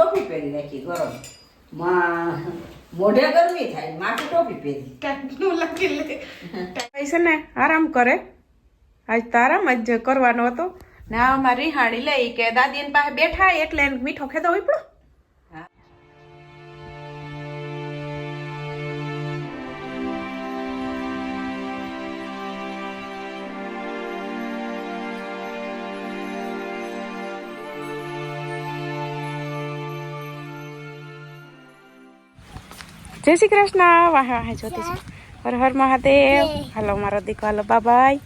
ટોપી પહેરી રાખી ગરમ. મોઢે ગરમી થાય, માથે ટોપી પહેરી. ટાઈટનું લાગી લે. છે ને આરામ કરે. આજ તો આરામ જ કરવાનો હતો. ને આ અમારી રિહાણી લઈ કે દાદી પાસે બેઠા એટલે મીઠો ખેતો ઉપડો. જય શ્રી કૃષ્ણ. વાહે વાહે જોતી છે હર હર મહાદેવ. હાલો મારો દીકો હાલો બાબાઈ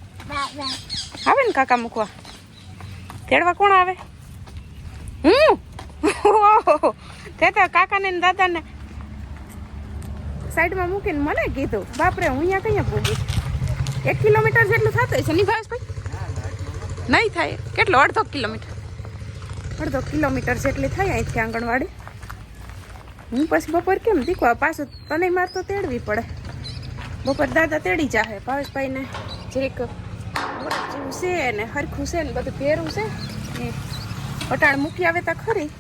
આવે ને કાકા મૂકવા? તેડવા કોણ આવે? હું? તે તો કાકાને ને દાદાને સાઈડમાં મૂકીને મને કીધું. બાપરે હું અહીંયા કઈ પૂગી એક કિલોમીટર જેટલું થતું હશે નહીં ભાવેશભાઈ? નહીં થાય. કેટલો? અડધો કિલોમીટર. અડધો કિલોમીટર જેટલી થાય અહીંથી આંગણવાડી? હું પછી બપોર કેમ દીકવા પાછું તને માર તો તેડવી પડે. બપોર દાદા તેડી જાહે ભાવેશભાઈને જરીક જેવું છે ને હરખું છે ને બધું ભેરું છે એ અટાણ મૂકી આવે તા ખરી.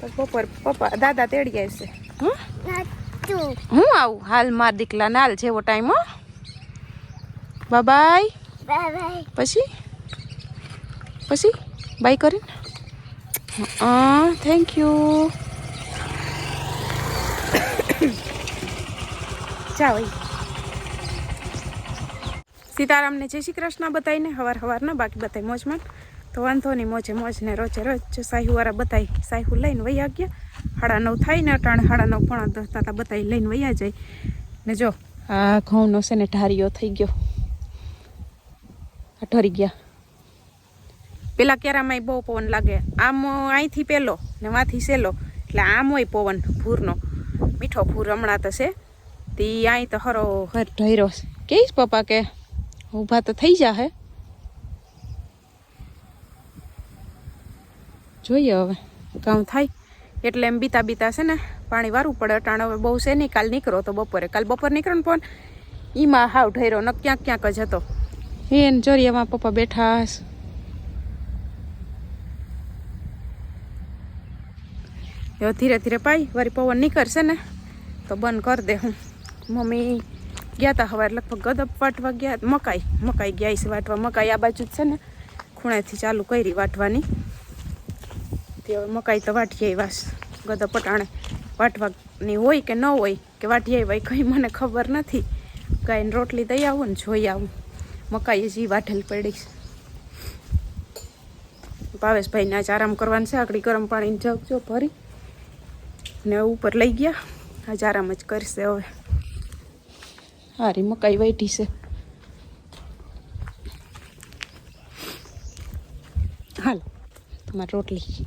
તો બપોર પપ્પા દાદા તેડી આવશે હં? હું આવું હાલ માર દીકલા નાલ જેવો ટાઈમ હો. બાય પછી? પછી? બાય કરીને? થેન્ક યુ જાઓ. સીતારામને જય શ્રી કૃષ્ણ બતાવીને હવાર હવારના બાકી બતાવી મોજમાં તો વાંધો નહીં, મોજે મોજ ને રોજે રોજ. જો સાહીવાળા બતાવી સાહુ લઈને વૈયા ગયા હાડા નવ થાય ને અટાણે હાડા નવ પોણા દસ તાતા બતાવી લઈને વૈયા જાય. ને જો, આ ઘઉંનો છે ને ઢારીઓ થઈ ગયો. ઠરી ગયા. પેલા કેરામાં બહુ પવન લાગે. આમ અહીંથી પેલો ને માથી સેલો. એટલે આમ હોય પવન, ભૂરનો. મીઠો ભૂર હમણાં તો છે. તે અહીં તો હરો. હર ઢયરો કહીશ પપ્પા કે ઊભા તો થઈ જા હે જોઈએ હવે. કામ થાય. એટલે એમ બીતા બીતા છે ને પાણી વારવું પડે. અટાણ હવે બહુ છે નહીં. કાલ નીકળો તો બપોરે. કાલ બપોર નીકળો ને પણ એમાં હાવ ઢૈરો ન ક્યાંક ક્યાંક જ હતો. એને ચોરિયામાં પપ્પા બેઠા ધીરે ધીરે પાઈ વરી પવન નીકળશે ને તો બંધ કરી દે હું. મમ્મી ગયા હતા સવારે લગભગ ગદપ વાટવા ગયા. મકાઈ મકાઈ ગયા છે વાટવા. મકાઈ આ બાજુ જ છે ને, ખૂણેથી ચાલુ કરી વાટવાની. તે હવે મકાઈ તો વાટીએ વાસ ગદપ પટાણે વાટવાની હોય કે ન હોય, કે વાટીએ ભાઈ કંઈ મને ખબર નથી. ગાયને રોટલી દઈ આવું ને જોઈ આવું. મકાઈ જ ઈ વાટેલ પડી છે. ભાવેશભાઈને આજ આરામ કરવાનું છે. આકડી ગરમ પાણીની જગ જો ભરી ને ઉપર લઈ ગયા. આજ આરામ જ કરશે હવે. હારી મકાઈ વાઈટી છે. હાલ તમારી રોટલી.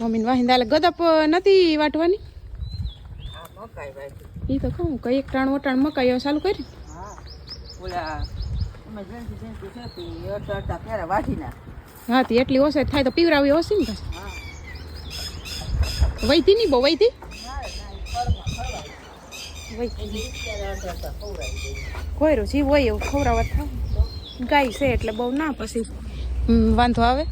મમ્મીને વાહિંદા ગદપ નથી વાટવાની? એ તો કહું કઈ એક ત્રણ વટાણ મકાઈ હવે ચાલુ કરી. હા તે એટલી ઓછે થાય તો પીવરાવી ઓછી ને વૈતી નહીં બહુ વૈતી કોયરું જીવ હોય એવું ખવડાવવા થાય ગાય છે એટલે બહુ ના પછી. વાંધો આવે?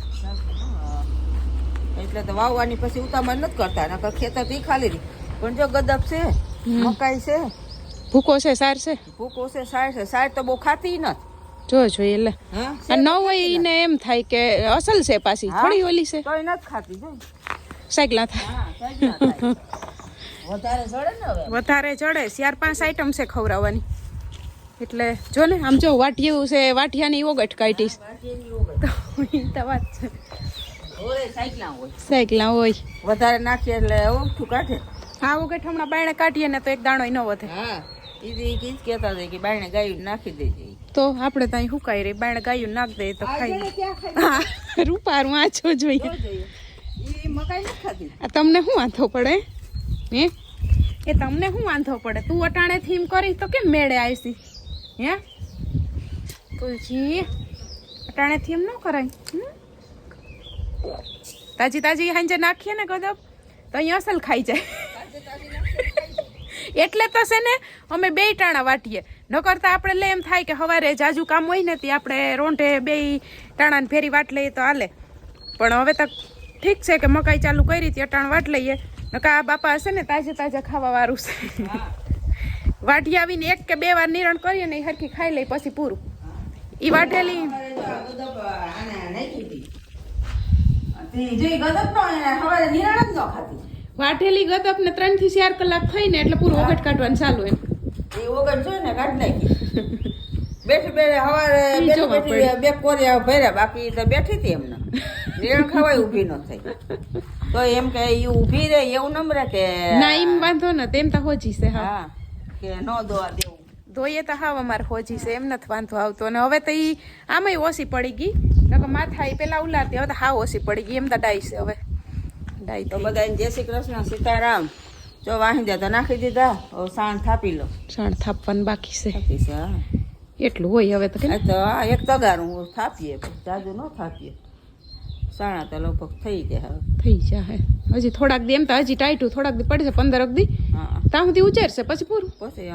એટલે તો વાવવાની પછી ઉતામળ નથી કરતા નકર ખેતરથી ખાલી રહી. પણ જો ગદપ છે મકાઈ છે ભૂકો છે સાર છે? ભૂકો છે સાર છે સાર તો બહુ ખાતી નથી. જો જોઈએ એટલે હા? ન હોય એને એમ થાય કે અસલ છે પાછી. થોડી ઓલી છે. તોય નથી ખાતી જો સાયકલા થાય. વધારે ચડે ચાર પાંચ આઈટમ છે ખવડાવવાની. એટલે જો ને આમ જો વાટિયું છે વાટિયાની ઓગટ છે. સાયકલા હોય. વધારે નાખીએ એટલે ઓગઠું કાઢે? હા ઓગઠ હમણાં બાયણે કાઢીએ ને તો એક દાણો ન વધે. હા ઈ કહેતા હતા કે બાયણે ગાયું નાખી દેજે. તો આપણે ત્યાં હુકાઈ રહી. બાયણે ગાયું નાખ દે તો ખાઈ હા રૂપારું આછો જોઈએ. તમને શું વાંધો પડે? હે? એ તમને શું વાંધો પડે? તું અટાણે થીમ કરી તો કેમ મેળે આવીશી હે? તુલજી અટાણે થીમ ન કરાય? તાજી તાજી હાંજે નાખીએ ને કદબ તો અહીં અસલ ખાઈ જાય. એટલે તો છે ને અમે બે ટાણા વાટીએ. ન કરતા આપણે લે એમ થાય કે સવારે જાજુ કામ હોય ને તે આપણે રોંઢે બે ટાણાને ફેરી વાટ લઈએ તો હાલે. પણ હવે તો ઠીક છે કે મકાઈ ચાલુ કરી હતી, અટાણ વાટ લઈએ નકા આ બાપા હશે ને, તાજે તાજા ખાવા વાળું છે વાટી આવીને એક કે બે વાર નિરણ કરીએ ને એ હરખી ખાઈ લઈ પછી પૂરું ઈ વાટેલી. વાટેલી ગતપ ને ત્રણથી ચાર કલાક થઈ ને એટલે પૂરું ઓગટ કાઢવાનું ચાલુ એમ એ વગર જોઈ ને કાઢી નાખી. બેઠી બેઠી હવારે બેઠી બેઠી બે કોરિયા ભર્યા બાકી તો બેઠી હતી એમને. નિરાણ ખાવાય ઊભી ન થઈ. તો એમ કે એ ઊભી રહે એવું નમરે કે ના એમ વાંધો ને તેમ તો હોજી છે હા. કે ન દોવા દેવું. ધોઈએ તો હાવ અમારે હોજી છે એમ નથી વાંધો આવતો. અને હવે તો એ આમાંય ઓછી પડી ગઈ. નકર માથા એ પેલા ઉલારતી હવે તો હાવ ઓછી પડી ગઈ એમ તો ડાઈ છે હવે. ડાઈ તો બધા જય શ્રી કૃષ્ણ સીતારામ. જો વાહી દે તો નાખી દીધા સાણ થાપી લો. સાણ થાપવાનું બાકી છે. બાકી છે હા. એટલું હોય હવે તો આ તો એક તગારું થાપીએ જાજુ ન થાપીએ. સાણા તો લગભગ થઈ જાય હવે. થઈ જાય હજી થોડાક દી એમ તો હજી ટાઈટું થોડાક દી પડશે પંદરક દી. હા. ત્યાં સુધી ઉચેરશે પછી પૂરું? પછી.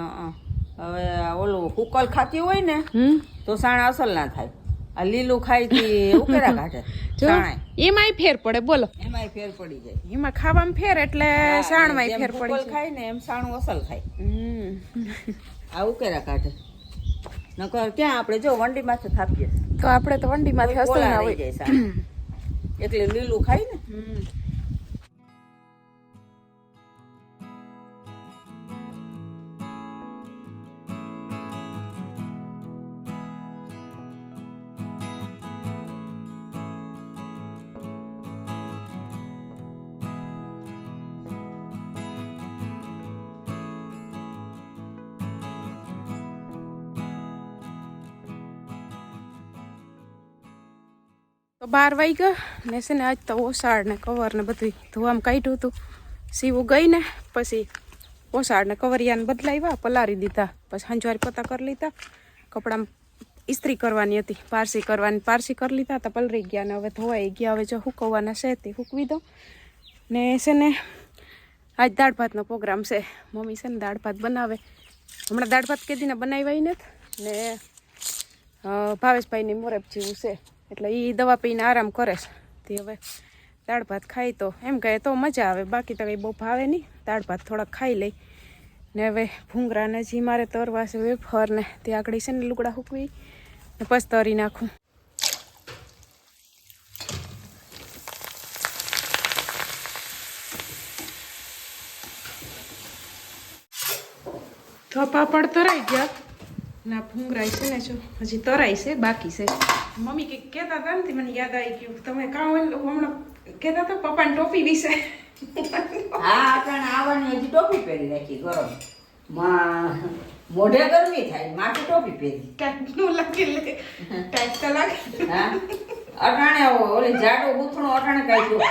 હવે ઓલું કુકલ ખાતી હોય ને તો સાણા અસલ ના થાય. આ લીલું ખાઈ થી ઉકેરા કાઢે એમાંય ફેર પડે બોલો. એમાંય ફેર પડી જાય. એમાં ખાવામાં ફેર એટલે સાણમાંય ફેર પડી ખાય ને એમ સાણું અસલ ખાય આ ઉકેરા કાઢે નકર ક્યાં આપણે જો વંડી માથે થાપીએ તો આપણે તો વંડીમાંથી હસતું કોલા ના હોય. એટલે લીલું ખાય ને? તો બાર વાઈ ગયા ને છે ને આજ તો ઓસાડ ને કવર ને બધું ધોવામાં કાઢ્યું હતું. સીવું ગઈ ને પછી ઓસાડ ને કવરિયાને બદલાવ્યા, પલારી દીધા, પછી હંજવારી પોતા કરી લીધા. કપડાં ઇસ્ત્રી કરવાની હતી, પારસી કરવાની, પારસી કરી લીધા તો પલરી ગયા ને હવે ધોવાઈ ગયા. હવે જો હુકવવાના છે તે હુકવી દો ને છે ને આજ દાળ ભાતનો પ્રોગ્રામ છે. મમ્મી છે ને દાળ ભાત બનાવે. હમણાં દાળ ભાત કેદીને બનાવ્યા નથી. ને ભાવેશભાઈની મોરબ જેવું છે. એટલે એ દવા પીને આરામ કરે છે. તે હવે દાળ ભાત ખાઈ તો એમ કહે તો મજા આવે, બાકી તો કંઈ બહુ ભાવે નહીં દાળ ભાત થોડાક ખાઈ લઈ. ને હવે ભૂંગરાને જી મારે તરવા છે વેફરને તે આગળ છે ને લુગડા હૂકવી. ને પછી તરી નાખું. તો પાપડ તરાઈ ગયા. ના ભૂંગરાય છે ને જો હજી તરાઈ છે, બાકી છે. મમ્મી કંઈક કહેતા હતા ને મને યાદ આવી ગયું. તમે કાં હમણાં કહેતા હતા પપ્પાની ટોપી વિશે. હા પણ આવવાની હજી ટોપી પહેરી રાખી ગરમ. મોઢે ગરમી થાય માટે ટોપી પહેરી. ટાઈટનું લાગે ટાઈટ તો લાગે. હા? અટાણે ઓલી જાડો ગૂંથણો અટાણે કાઢ્યો.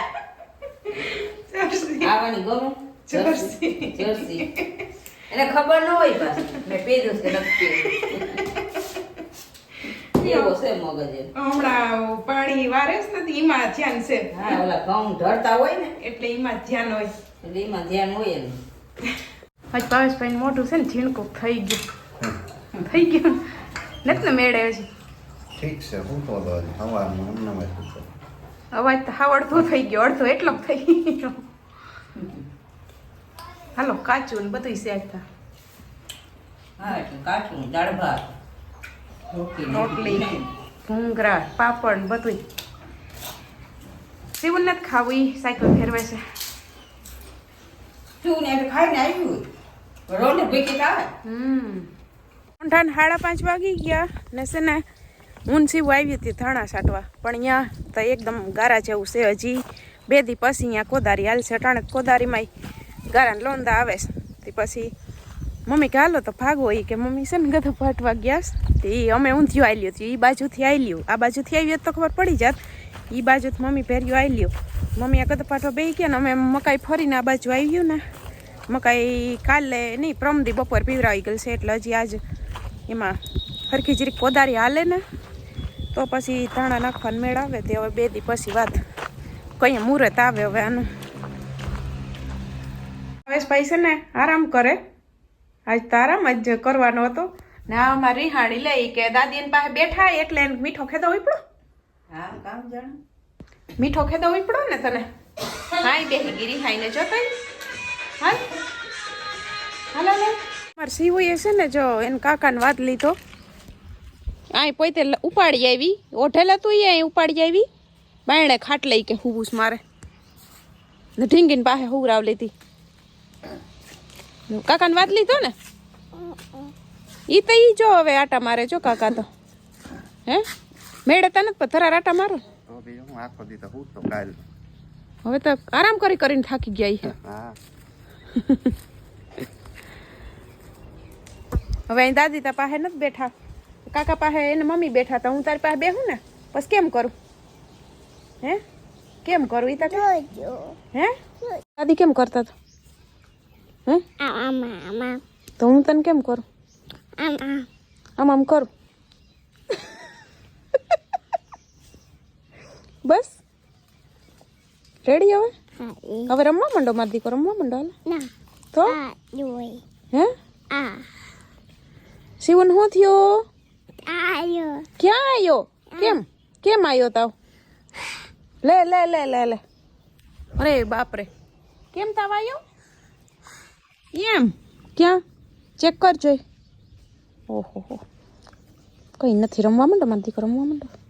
આવવાની ગમે? જર્સી. જર્સી એને ખબર ન હોય પાછી. મેં પહેર્યું છે નથી પહેર્યું છે મગજ. હમણાં પાણી વારે નથી એમાં ધ્યાન છે. હા ઓલા ઘઉં ઢળતા હોય ને એટલે એમાં ધ્યાન હોય. એટલે એમાં ધ્યાન હોય ને આજ ભાવેશભાઈ મોટું છે ને ઝીણકું થઈ ગયું. થઈ ગયું. નથી ને મેળે હજી. ઠીક છે હું તો દો હમણાં અવાજ તો હાવ અડધો થઈ ગયો અડધો એટલો થઈ ગયો. હાલો કાચું ને બધું શેકતા હા એટલે કાચું દાળ ભાત. રોટલી. ઘૂંઘરા પાપડ બધું શિવન નથી ખાવું ઈ સાયકલ ફેરવે છે. ઊંઠાને સાડા પાંચ વાગી ગયા ને છે ને ઊન સીવું આવી હતી ધાણા સાટવા. પણ અહીંયા તો એકદમ ગારા જેવું છે હજી. બે દી પછી અહીંયા કોદારી હાલશે. અટાણે કોદારીમાં ગારાને લોંદા આવે છે. તે પછી મમ્મી કે હાલો તો ભાગો એ કે મમ્મી છે ને ગધા ફાટવા ગયા તે અમે ઊંધિયું આવેલ્યું હતું એ બાજુથી આવેલ્યું આ બાજુથી આવી તો ખબર પડી જાત. એ બાજુથી મમ્મી પહેર્યું આવેલ્યું મમ્મી આ ગધા ફાટવા બે ગયા ને અમે મકાઈ ફરીને આ બાજુ આવ્યું ને. મકાઈ કાલે નહીં, પ્રમદી બપોર પીવરાવી ગયેલ છે એટલે હજી આજ એમાં હરખી જરીક કોદારી હાલે ને. તો પછી ધાણા નાખવાનું મેળ આવે તે હવે બે દી પછી વાત. કઈ મુહૂર્ત આવે હવે આનું. હવેશભાઈ છે ને આરામ કરે. આજ તારામાં જ કરવાનો હતો. ને આ અમારી રિહાણી લઈ કે દાદી પાસે બેઠા એટલે એને મીઠો ખેદો ઉપડો. હા કામ જાણ? મીઠો ખેદો ઉપડો ને તને. હાય બેહી ગીરી હાઈને જોતાય હાલ. હાલ હાલ. મારે સીવું છે ને જો એને કાકાને વાત લીધો. આ પોતે ઉપાડી આવી. ઓઠેલા તું અહીં ઉપાડી આવી. બાયણે ખાટ લઈ કે હુબુસ મારે. ને ઢીંગીને પાસે હુવરાવ લીધી. કાકાને વાત લીધો ને? ઈ તો ઈ જો હવે આટા મારે જો કાકા તો. હે? મેળે તને જ પથરા આટા મારો. હું આખો દી તો હું તો કાલ. હવે તો આરામ કરી કરીને થાકી ગયા છે હા. હવે અહીં દાદી તા પાસે નથી બેઠા. કાકા પાસે એને મમ્મી બેઠા હતા હું તારી પાસે બેહું ને? પછી કેમ કરું? હે? કેમ કરું ઈ તા? હે? દાદી કેમ કરતા હતા? હે? તો હું તને કેમ કરું? આમ આમ. કરું. બસ. રેડી હવે? હવે રમવા માંડો મારી દીકરો રમવા માંડો હાલ. તો? હે? શિવન શું થયો? ક્યાં આવ્યો કેમ? કેમ આવ્યો તાવ? લે લે લે લે લે. અરે બાપરે. કેમ તાવ આવ્યો એમ? ક્યાં? ચેક કરજો ઓહો હો. કંઈ નથી રમવા માંડો મારી દીકરો રમવા માંડો.